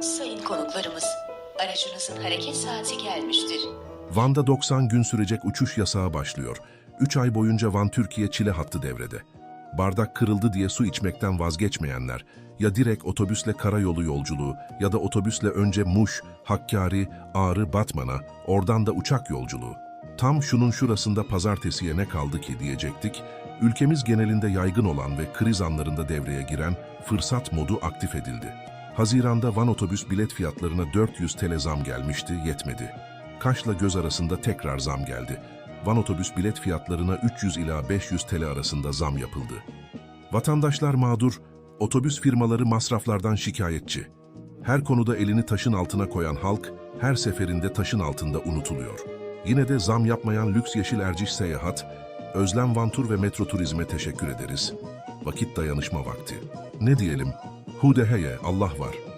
Sayın konuklarımız, aracınızın hareket saati gelmiştir. Van'da 90 gün sürecek uçuş yasağı başlıyor. 3 ay boyunca Van Türkiye Çile hattı devrede. Bardak kırıldı diye su içmekten vazgeçmeyenler, ya direkt otobüsle karayolu yolculuğu ya da otobüsle önce Muş, Hakkari, Ağrı, Batman'a, oradan da uçak yolculuğu. Tam şunun şurasında pazartesiye ne kaldı ki diyecektik, ülkemiz genelinde yaygın olan ve kriz anlarında devreye giren fırsat modu aktif edildi. Haziranda Van otobüs bilet fiyatlarına 400 TL zam gelmişti, yetmedi. Kaş'la göz arasında tekrar zam geldi. Van otobüs bilet fiyatlarına 300 ila 500 TL arasında zam yapıldı. Vatandaşlar mağdur, otobüs firmaları masraflardan şikayetçi. Her konuda elini taşın altına koyan halk, her seferinde taşın altında unutuluyor. Yine de zam yapmayan Lüks Yeşil Erciş Seyahat, Özlem Vantur ve Metro Turizm'e teşekkür ederiz. Vakit dayanışma vakti. Ne diyelim? Hudeheye Allah var.